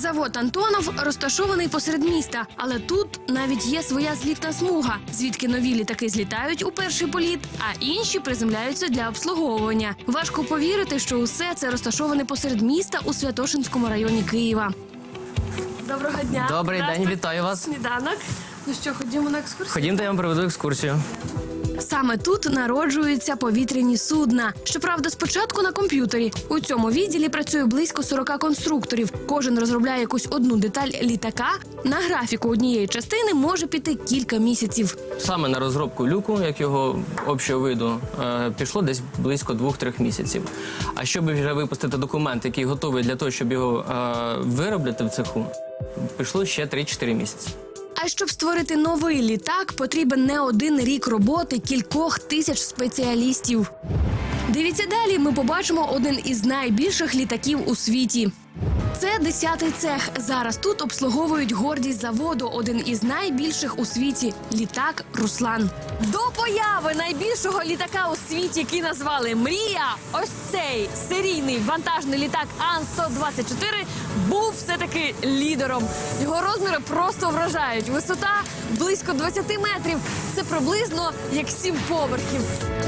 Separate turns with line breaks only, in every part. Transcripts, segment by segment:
Завод Антонов розташований посеред міста, але тут навіть є своя злітна смуга, звідки нові літаки злітають у перший політ, а інші приземляються для обслуговування. Важко повірити, що усе це розташоване посеред міста у Святошинському районі Києва. Доброго дня.
Добрий день, вітаю вас.
Сніданок. Ну що, ходімо на екскурсію?
Ходімте, я вам проведу екскурсію.
Саме тут народжуються повітряні судна. Щоправда, спочатку на комп'ютері. У цьому відділі працює близько 40 конструкторів. Кожен розробляє якусь одну деталь літака. На графіку однієї частини може піти кілька місяців.
Саме на розробку люку, як його общого виду, е, пішло десь близько 2-3 місяців. А щоб вже випустити документ, який готовий для того, щоб його е, виробляти в цеху, пішло ще 3-4 місяці.
А щоб створити новий літак, потрібен не один рік роботи кількох тисяч спеціалістів. Дивіться далі. Ми побачимо один із найбільших літаків у світі. Це 10-й цех. Зараз тут обслуговують гордість заводу, один із найбільших у світі літак Руслан. До появи найбільшого літака у світі, який назвали Мрія. Ось цей серійний вантажний літак Ан-124 був все-таки лідером. Його розміри просто вражають. Висота близько 20 метрів. Це приблизно як сім поверхів.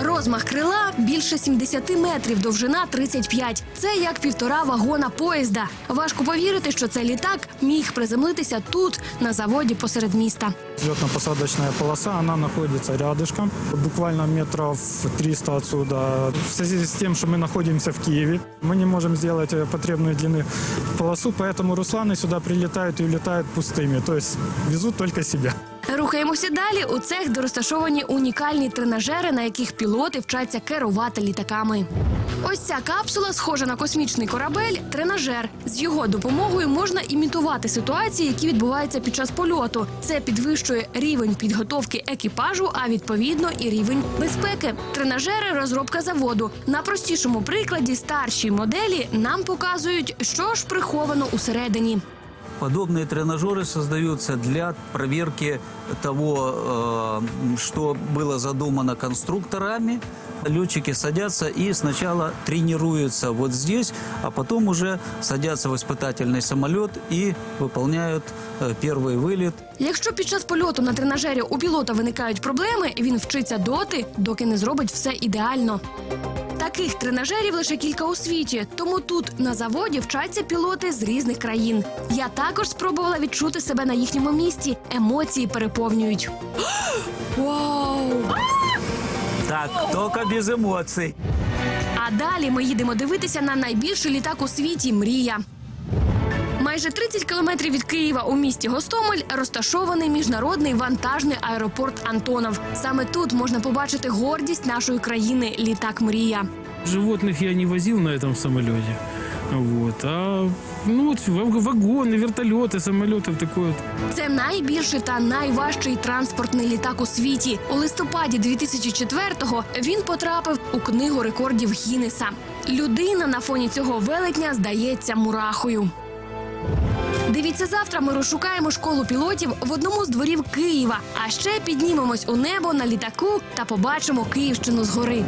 Розмах крила більше 70 метрів, довжина 35. Це як півтора вагона поїзда. Важко повірити, що цей літак міг приземлитися тут, на заводі посеред міста.
Взлетно-посадочная полоса, она находится рядышком, буквально метров 300 отсюда. В связи с тем, что мы находимся в Киеве, мы не можем сделать э, потребной длины полосу, поэтому Русланы сюда прилетают и улетают пустыми, то есть везут только себя.
Рухаємося далі. У цех, де розташовані унікальні тренажери, на яких пілоти вчаться керувати літаками. Ось ця капсула, схожа на космічний корабель, тренажер. З його допомогою можна імітувати ситуації, які відбуваються під час польоту. Це підвищує рівень підготовки екіпажу, а відповідно і рівень безпеки. Тренажери розробка заводу. На простішому прикладі старші моделі нам показують, що ж приховано усередині.
Подобные тренажеры создаются для проверки того, э, что было задумано конструкторами. Летчики садятся и сначала тренируются вот здесь, а потом уже садятся в испытательный самолет и выполняют э, первый вылет.
Якщо під час польоту на тренажері у пілота виникають проблеми, він вчиться доти, доки не зробить все ідеально. Таких тренажерів лише кілька у світі, тому тут на заводі вчаться пілоти з різних країн. Я також спробувала відчути себе на їхньому місці. Емоції переповнюють. Вау!
Так, тільки без емоцій.
А далі ми їдемо дивитися на найбільший літак у світі Мрія. Майже 30 кілометрів від Києва у місті Гостомель розташований міжнародний вантажний аеропорт Антонов. Саме тут можна побачити гордість нашої країни літак Мрія.
Животных я не возил на этом самолете. Вот. А ну вот ва- вагоны, вертолеты, самолеты такое вот.
Це найбільший та найважчий транспортний літак у світі. У листопаді 2004-го він потрапив у книгу рекордів Гіннеса. Людина на фоні цього велетня здається мурахою. Дивіться завтра. Ми розшукаємо школу пілотів в одному з дворів Києва. А ще піднімемось у небо на літаку та побачимо Київщину згори.